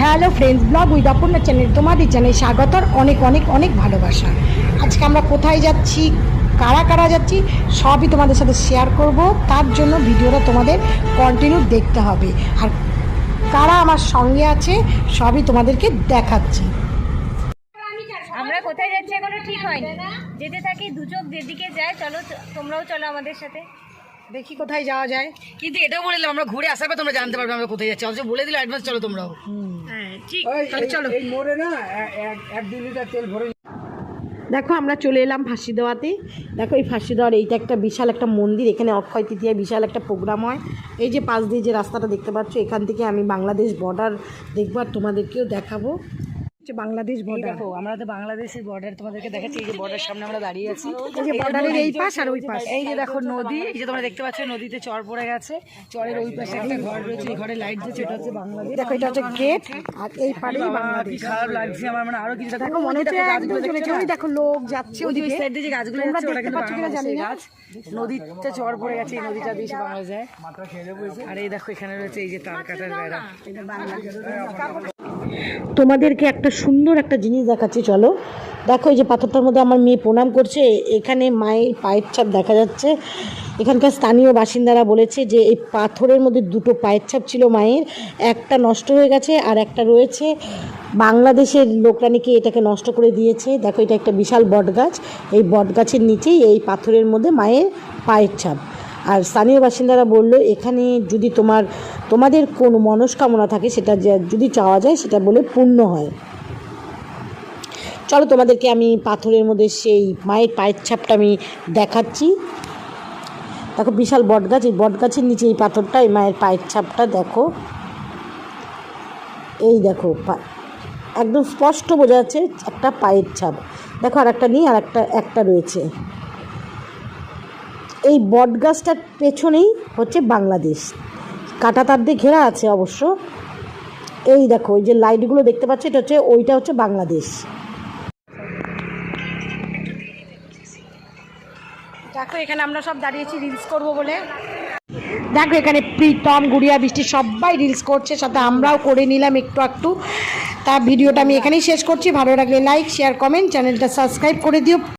Hello friends blog with Aparna channel তোমাদের channel স্বাগতর, অনেক অনেক অনেক ভালোবাসা। আজকে আমরা কোথায় যাচ্ছি, কারা কারা যাচ্ছি, সবই তোমাদের সাথে শেয়ার করব। তার জন্য ভিডিওটা তোমাদের কন্টিনিউ দেখতে হবে। আর কারা আমার সঙ্গে আছে, সবই তোমাদেরকে দেখাচ্ছি। আমরা কোথায় যাচ্ছি এখনও ঠিক হয়নি। যেতে থাকি দু চোখ যেদিকে যায়, চলো, তোমরাও চলো আমাদের সাথে। দেখি কোথায় যাওয়া যায়। কিন্তু এটাও বলে দিলাম আমরা ঘুরে আসার পর তোমরা জানতে পারবে আমরা কোথায় যাচ্ছি। অথচ বলে দিলে অ্যাডভান্স চলো তোমরাও। হ্যাঁ ঠিক তাহলে চলো। এই মোড়ে না এক দুই লিটার তেল ভরে দেখো আমরা চলে এলাম ফাঁসি দেওয়াতে দেখো এই ফাঁসি দেওয়ার এইটা একটা বিশাল একটা মন্দির এখানে অক্ষয় তৃতীয়ায় বিশাল একটা প্রোগ্রাম হয়। এই যে পাশ দিয়ে যে রাস্তাটা দেখতে পাচ্ছ এখান থেকে আমি বাংলাদেশ বর্ডার দেখব আর তোমাদেরকেও দেখাবো। বাংলাদেশ বর্ডার দেখো আমরা তো বাংলাদেশের বর্ডার তোমাদেরকে দেখাচ্ছি এই যে বর্ডার সামনে আমরা দাঁড়িয়ে আছি। এই যে বর্ডারের এই পাশ আর ওই পাশ। এই যে দেখো নদী এই যে তোমরা দেখতে পাচ্ছ নদীতে চর পড়ে গেছে। চরের ওই পাশে একটা ঘর রয়েছে এই ঘরে লাইট দিচ্ছে এটা হচ্ছে বাংলাদেশ। দেখো এটা হচ্ছে গেট আর এই পাড়েই বাবা, কি খারাপ লাগছে আমার মানে আরও কিছু দেখো মনে হচ্ছে একদম চলেছে ওই দেখো লোক যাচ্ছে ওই যে ওই ওদিকে। সাইড দিয়ে যে গাছগুলো যাচ্ছে ওটা কিন্তু পাচ্ছ কিনা জানি বাংলাদেশের গাছ। নদীতে চর পড়ে গেছে এই নদীটা দিয়ে বাংলাদেশ যায় আর এই দেখো এখানে রয়েছে এই যে তার কাটার বেড়া তোমাদেরকে একটা সুন্দর একটা জিনিস দেখাচ্ছি, চলো। দেখো, এই যে পাথরটার মধ্যে আমার মেয়ে প্রণাম করছে। এখানে মায়ের পায়ের ছাপ দেখা যাচ্ছে। এখানকার স্থানীয় বাসিন্দারা বলেছে যে, এই পাথরের মধ্যে দুটো পায়ের ছাপ ছিল মায়ের। একটা নষ্ট হয়ে গেছে আর একটা রয়েছে। বাংলাদেশের লোকরা নাকি এটাকে নষ্ট করে দিয়েছে। দেখো, এটা একটা বিশাল বটগাছ। এই বটগাছের নিচেই এই পাথরের মধ্যে মায়ের পায়ের ছাপ। আর স্থানীয় বাসিন্দারা বলল, এখানে যদি তোমার, তোমাদের কোনো মনস্কামনা থাকে, সেটা যদি চাওয়া যায়, সেটা বলে পূর্ণ হয়। চলো তোমাদেরকে আমি পাথরের মধ্যে সেই মায়ের পায়ের ছাপটা আমি দেখাচ্ছি। দেখো বিশাল বটগাছ, এই বটগাছের নিচে এই পাথরটা, এই মায়ের পায়ের ছাপটা দেখো। এই দেখো একদম স্পষ্ট বোঝা যাচ্ছে একটা পায়ের ছাপ। দেখো আর একটা নেই আর একটা একটা রয়েছে। এই বটগাছটার পেছনেই হচ্ছে বাংলাদেশ। কাটা তার দিয়ে ঘেরা আছে অবশ্য। এই দেখো ওই যে লাইটগুলো দেখতে পাচ্ছ, এটা হচ্ছে, ওইটা হচ্ছে বাংলাদেশ। দেখো, এখানে আমরা সব দাঁড়িয়েছি রিলস করব বলে। দেখো, এখানে প্রীতম, গুড়িয়া, বৃষ্টি, সবাই রিলস করছে, সাথে আমরাও করে নিলাম একটু একটু তা ভিডিওটা আমি এখানেই শেষ করছি। ভালো লাগলে লাইক শেয়ার কমেন্ট চ্যানেলটা সাবস্ক্রাইব করে দিও।